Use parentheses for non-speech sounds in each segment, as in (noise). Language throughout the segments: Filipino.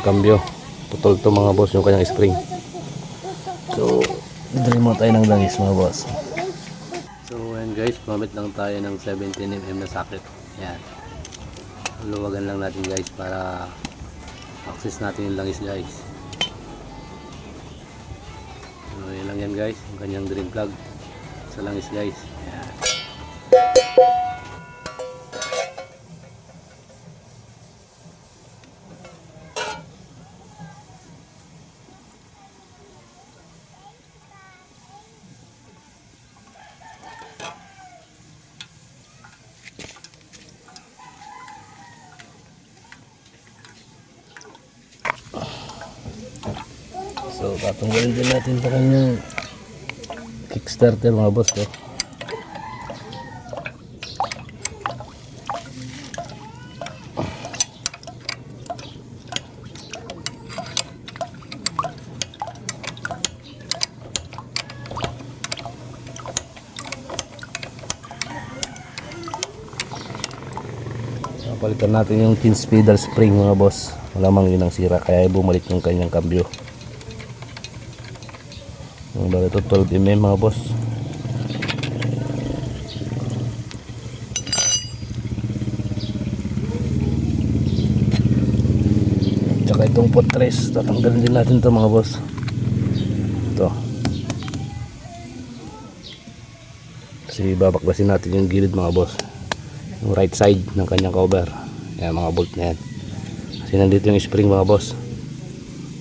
Kanyang kambyo. Putol to mga boss yung kanyang spring. So, dali mo tayo ng langis mga boss. So, ayan guys, gumamit lang tayo ng 17mm na socket. Yan. Luwagan lang natin guys para access natin yung langis guys. So, yan lang yan guys, yung kanyang drain plug sa langis guys. Yan. Tatanggalin din natin ito kanyang kickstarter mga boss ko. Palitan natin yung 15 pedal spring mga boss. Malamang yun ang sira kaya bumalik yung kanyang kambyo. Ang bala ito 12 mm mga boss. Tsaka itong potres, tatanggalin din natin to mga boss. Ito. Kasi babaklasin natin yung gilid mga boss. Yung right side ng kanyang cover. Yan mga bolt na yan. Kasi nandito yung spring mga boss.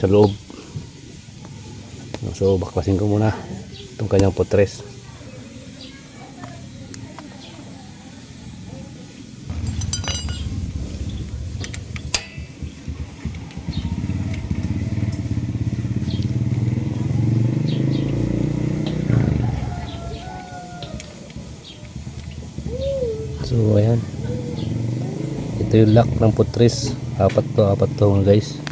Sa loob. So baklasin ko muna itong kanyang potres. So ayan. Ito yung lock ng potres. Apat to, apat to guys.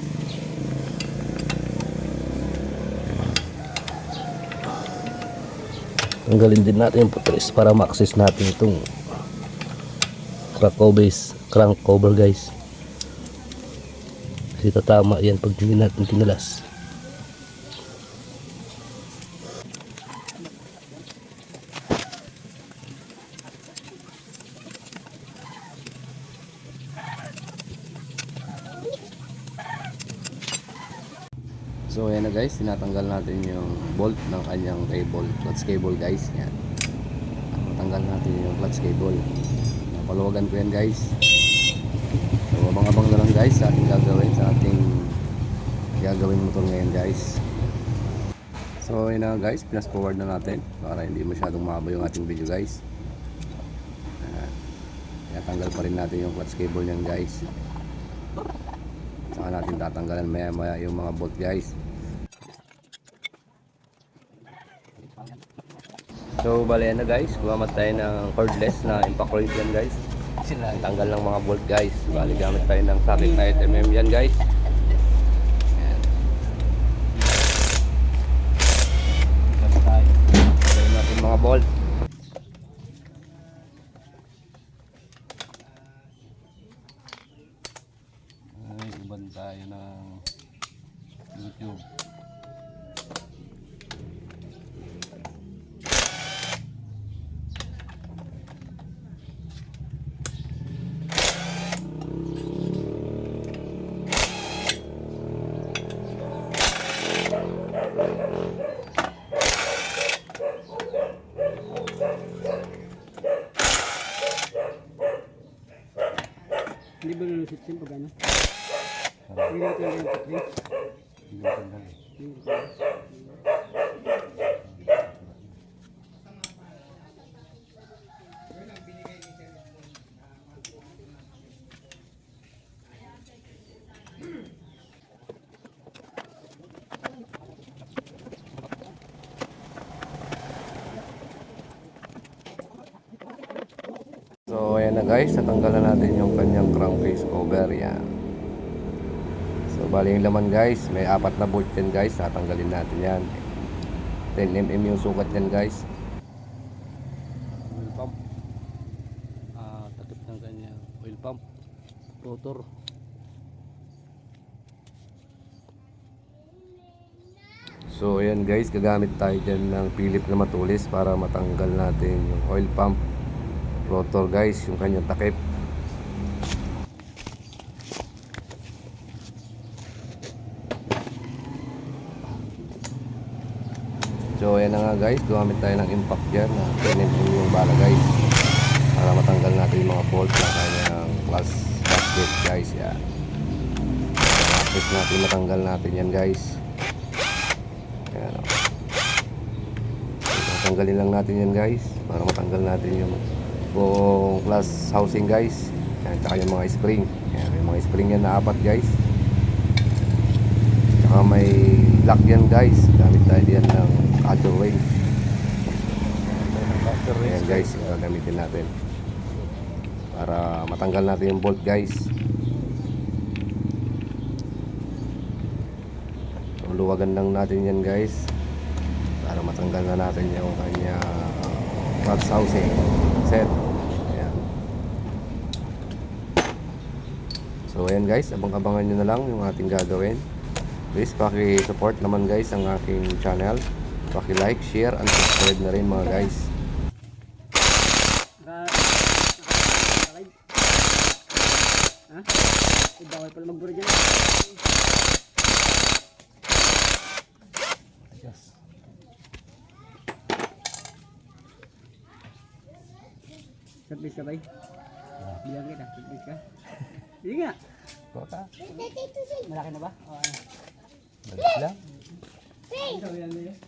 Tanggalin din natin yung putres para ma-access natin itong crank cover, crank cover guys. Kasi tatama yan pag hindi natin tinalas So ayan na guys, tinatanggal natin yung bolt ng kanyang cable, clutch cable guys. Yan. Tanggal natin yung clutch cable. Napaluwagan ko yan guys. So abang-abang na lang guys sa ating gagawin sa ating gagawin motor ngayon guys. So ayan na guys, pinas forward na natin para hindi masyadong mahaba yung ating video guys. Kaya tanggal pa rin natin yung clutch cable niyan guys. Saka natin tatanggalan maya maya yung mga bolt guys. So bali na guys, gumamit tayo ng cordless na impact coil yan guys. Tanggal ng mga bolt guys. Bali gamit tayo ng socket na 8mm yan guys. Ayan. Natin mga bolt. Ay, iban tayo ng YouTube. So ayan na guys, natanggalan natin yung kanyang crankcase cover yan. So bali yung laman guys, may apat na bolt yan guys, tatanggalin natin yan. 10mm yung sukat yan guys. Pump. Ah, takip ng pump rotor. So ayan guys, gagamit tayo dyan ng Philip na matulis para matanggal natin yung oil pump rotor guys, yung kanyang takip. So ayan na nga guys, gumamit tayo ng impact dyan na pinag yung bala guys para matanggal natin yung mga bolt na kanyang plus gasket guys yan. Practice natin matanggal natin yan guys. Ayan o. Tanggalin lang natin yan guys para matanggal natin yung buong plus housing guys. Yan, tsaka yung mga spring. Yan, may mga spring yan na apat guys. Tsaka may lock yan guys. Gamit tayo diyan ng cutter ring. Ayan guys, gagamitin natin. Para matanggal natin yung bolt guys. So, luwagan lang natin yan guys. Para matanggal na natin yung kanya box housing set. Ayan. So ayan guys, abang-abangan nyo na lang yung ating gagawin. Please paki-support naman guys ang aking channel. Paki-like, share, and subscribe na rin mga guys. Ha? Eh, bawal pala magbura dyan. Service ka ba? Bilang kita, service ka. Sige nga. Malaki na ba? Oo. ano. Yan na yun.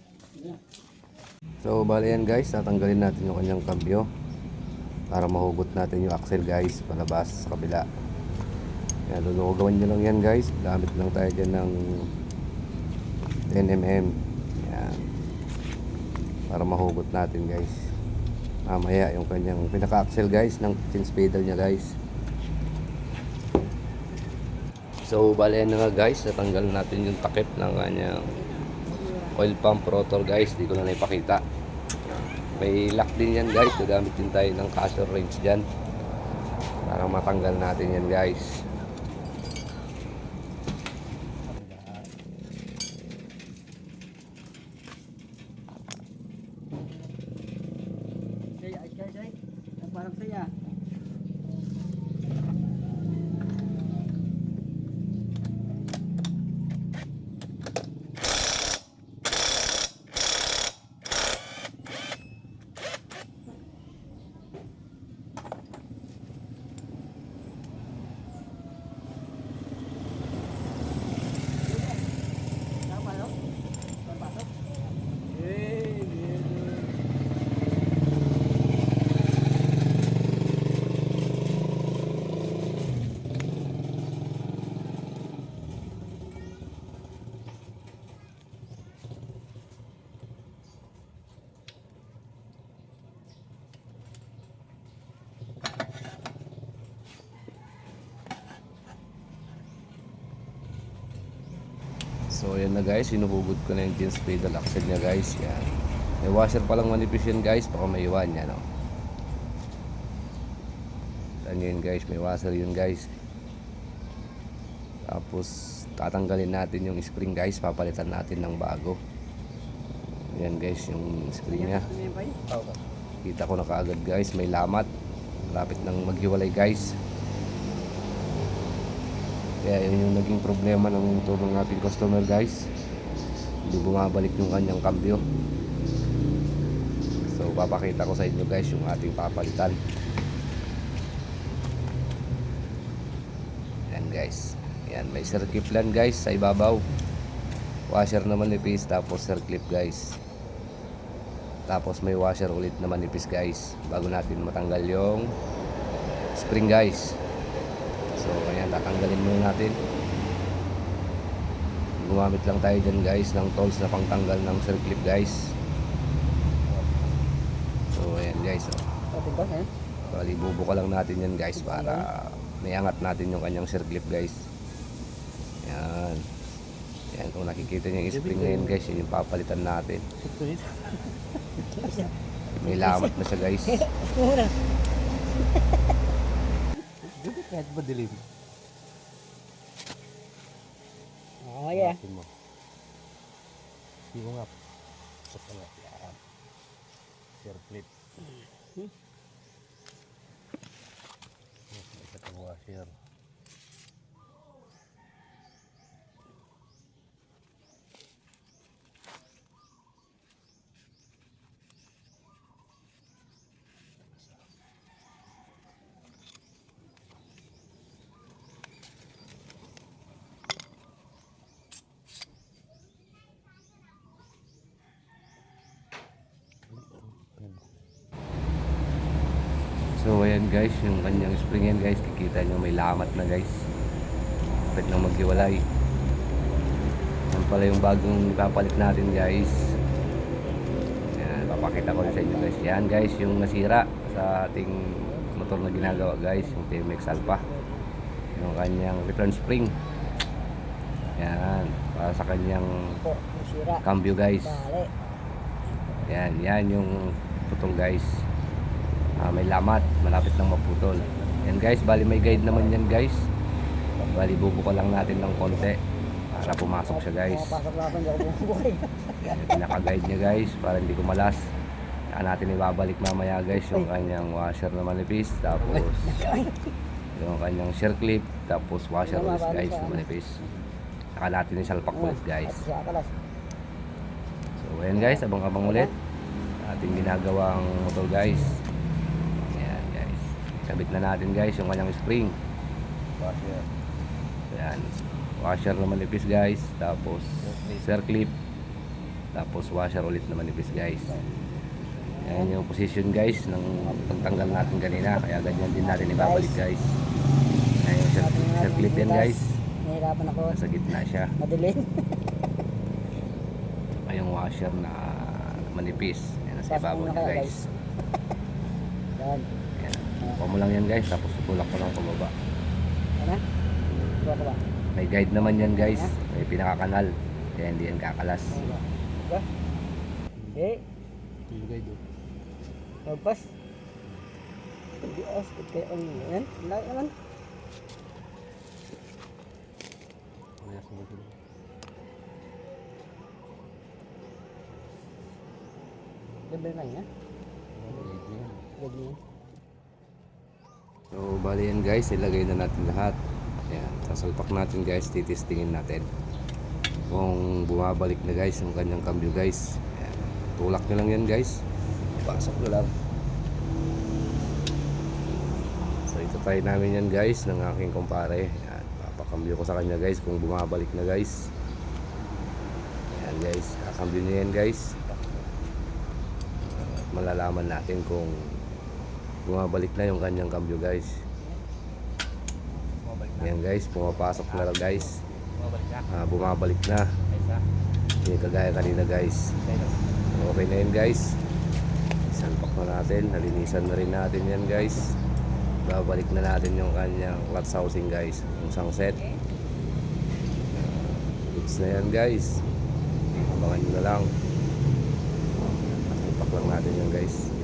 So bali yan guys, tatanggalin natin yung kanyang kambyo para mahugot natin yung axle guys palabas sa kabila. Yan, lulugawan nyo lang yan guys. Gamit lang tayo dyan ng 10mm. Yan. Para mahugot natin guys. Mamaya yung kanyang pinaka-axle guys ng chin spindle niya guys. So bali yan na nga guys, natanggal natin yung takip ng kanyang oil pump rotor guys. Di ko na naipakita. May lock din yan guys. Gagamit din tayo ng caster wrench dyan. Para matanggal natin yan guys so yan na guys. Hinuhugod ko na yung chin spindle axle niya guys. Yan. May washer pa lang manipis yan guys. Baka may iwan yan oh. Yun guys. May washer yun guys. Tapos tatanggalin natin yung spring guys. Papalitan natin ng bago. Yan guys yung spring niya. Ano? Kita ko na kaagad guys, may lamat. Lapit nang maghiwalay guys. Kaya yun yung naging problema ng motor ng ating customer guys. Hindi bumabalik yung kanyang kambyo. So papakita ko sa inyo guys yung ating papalitan. Yan guys. Yan, may circuit plan guys sa ibabaw. Washer naman nipis tapos circlip guys. Tapos may washer ulit na manipis guys bago natin matanggal yung spring guys. So ayan tatanggalin muna natin. Gumamit lang tayo dyan guys ng tools na pangtanggal ng circlip guys. So ayan guys. Oh. Eh? Bali bubuka lang natin yan guys para may angat natin yung kanyang circlip guys. Yan. Yan kung nakikita niyo yung spring ngayon guys, yun yung papalitan natin. May lamat na siya guys. (laughs) Gabi kahit madilim. Oo, yeah. Hawakin mo. Hindi mo nga. Basta nga. Yan. Share clip. Hmm. Ito itong washer. So ayan guys, yung kanyang spring yan guys, kikita nyo may lamat na guys. Kapit nang maghiwalay. Yan pala yung bagong kapalit natin guys. Yan, papakita ko sa inyo guys. Yan guys, yung nasira sa ating motor na ginagawa guys, yung TMX Alpha. Yung kanyang return spring. Yan, para sa kanyang cambio guys. Yan, yan yung putol guys. Ah, may lamat, malapit lang maputol. Yan guys, bali may guide naman yan guys. Bali bubuko lang natin ng konti para pumasok siya guys. Yan, Pinaka-guide niya guys para hindi kumalas. Saka natin ibabalik mamaya guys yung kanyang washer na manipis. Tapos yung kanyang shear clip. Tapos washer ulit guys na manipis. Saka natin isalpak ulit guys. So ayan guys, abang-abang ulit. Ating ginagawang motor guys. Kabit na natin guys yung kanyang spring. Washer. Ayan. Washer na manipis guys. Tapos spare clip. Tapos washer ulit na manipis guys. Ayan yung position guys ng pagtanggal natin kanina. Kaya ganyan din natin ibabalik guys. Ayan yung spare, spare clip yan guys. Nahirapan ako. Nasa gitna siya. Madilim. Yung washer na manipis. Ayan nasa kaya, guys. Yan. Kuha mo lang yan guys, tapos tutulak mo lang pababa. Ano? Ito ko ba? May guide naman yan guys, may pinakakanal. Kaya hindi yan kakalas. Ano ba? Ba? Eh, Yung guide Pagpas. Hindi as kaya ang yan. Wala naman. Gabi lang yan. Gabi yan. So bali yan guys, ilagay na natin lahat. Ayan, sasalpak natin guys, titistingin natin. Kung bumabalik na guys yung kanyang cambio guys. Ayan, tulak nyo lang yan guys. Pasok na lang. So ito try namin yan guys ng aking kumpare. Ayan, papakambyo ko sa kanya guys kung bumabalik na guys. Ayan guys, kakambyo niya yan guys. At malalaman natin kung bumabalik na yung kanyang cambio guys. Ayan guys, pumapasok na guys. Ah, bumabalik na. Hindi kagaya kanina guys. Okay na yun guys. Salpak na natin. Nalinisan na rin natin yan guys. Babalik na natin yung kanyang clutch housing guys. Yung isang set. Goods na yan guys. Abangan nyo na lang. Salpak lang natin yan guys.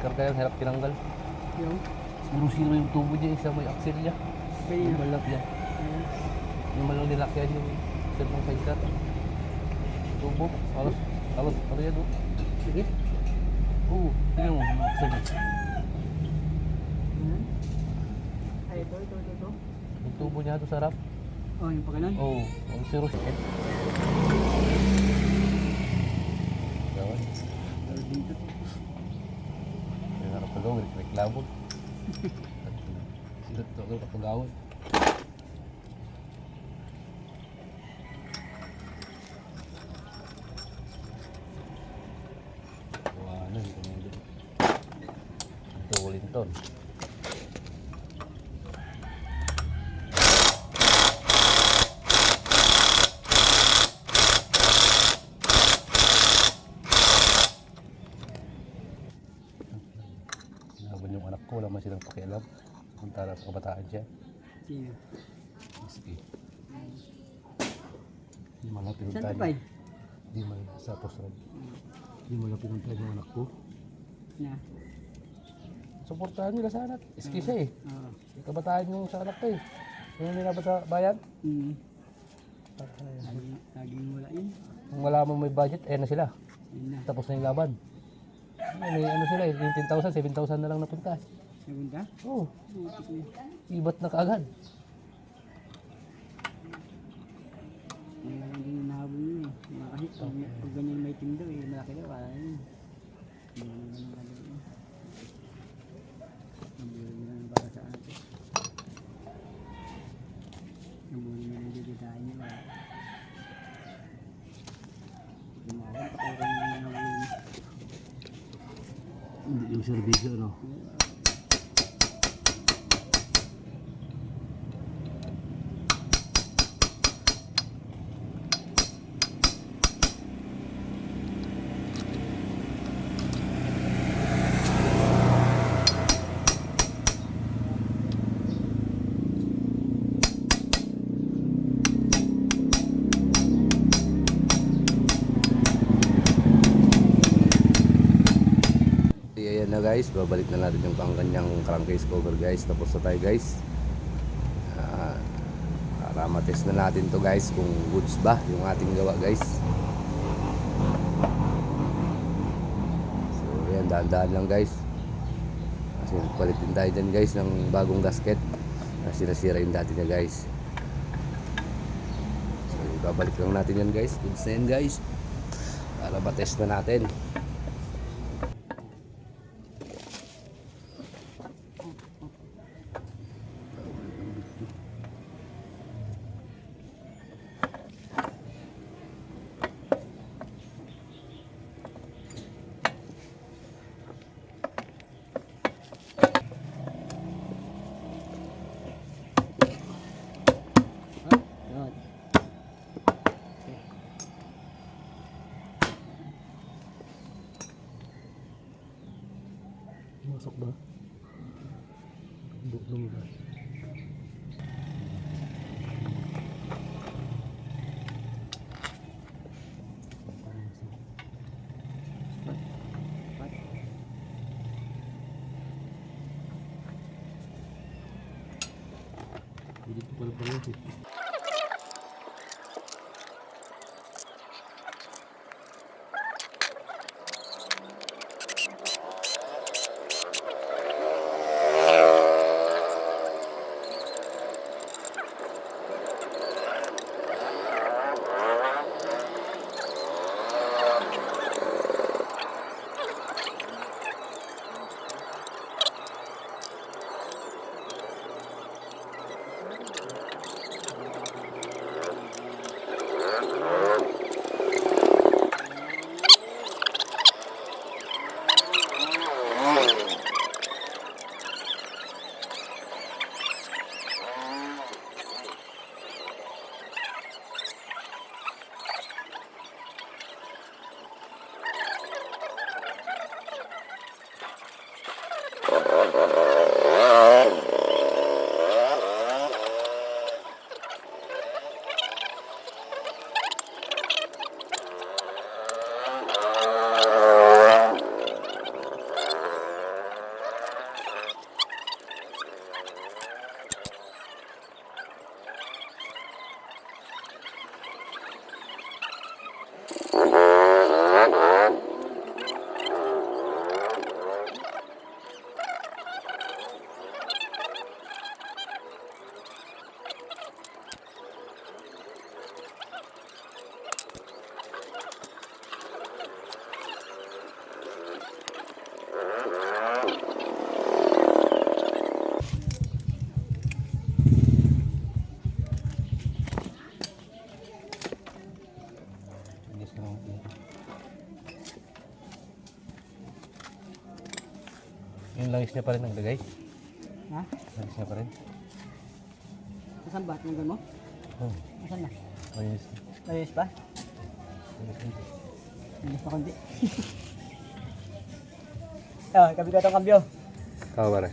Karga yan, hirap tinanggal. Yung, Siguro sino yung tubo niya, isa yung axle niya. kaya Yung malap yan. Ayan. Yung malang nilakyan yung axle ng sidecar. Tubo, halos, halos, ano yan oh. Sige. Oo, tingnan mo, yung axle niya. Ayan. Ay, ito, ito, ito, ito. Yung tubo niya ito sa harap. Oh, yung pagkanan. Oo, oh, oh, zero second. Gawin. Pero dito. Yung harap reklamo. (laughs) Sila ito ako kapagawin. Wala na, hindi ko na yun. Ito, Wellington. Sinaban yung anak ko, wala man silang pakialam. Samantala sa kabataan siya. Sino? Sige. Di mo lang Saan pinuntahan. ka pa eh? Di mo lang sa postrad. Di mo lang pinuntahan yung anak ko. Na. Suportahan nila sa anak. Iski siya eh. Oo. Yung kabataan yung sa anak ko eh. Yung nila ba sa bayan? Hmm. Laging, laging wala yun. Kung wala mo may budget, eh na sila. Yun na. Tapos na yung laban. May ano sila eh, yung 10,000, 7,000 na lang napunta. Segunda? Oo, oh, na. ibat na kaagad. Ang lang yung nahabol yun eh. Mga Kasi pag, pag ganyan may team daw eh, malaki daw, kala yun. Hindi naman ang kala yun. Hindi sa atin. Muli na wala. Pa kayo yung nahabol niya. Hindi yung servisyo, no? Ayan na guys, babalik na natin yung pang kanyang crankcase cover guys. Tapos na tayo guys. Ah, para matest na natin to guys kung goods ba yung ating gawa guys. So ayan, dahan-dahan lang guys. Kasi palit din tayo dyan guys ng bagong gasket. Kasi nasira yung dati niya guys. So babalik lang natin yan guys. Goods na yan guys. Para matest na natin. espíritu por. Yung langis niya pa rin naglagay. Ha? Langis niya pa rin. Saan ba? Tunggal mo? Oh, Saan na? ayos. Ayos pa? Ayos dito. Ayos pa kundi. Ah, kabila itong kambyo. Kawa pare.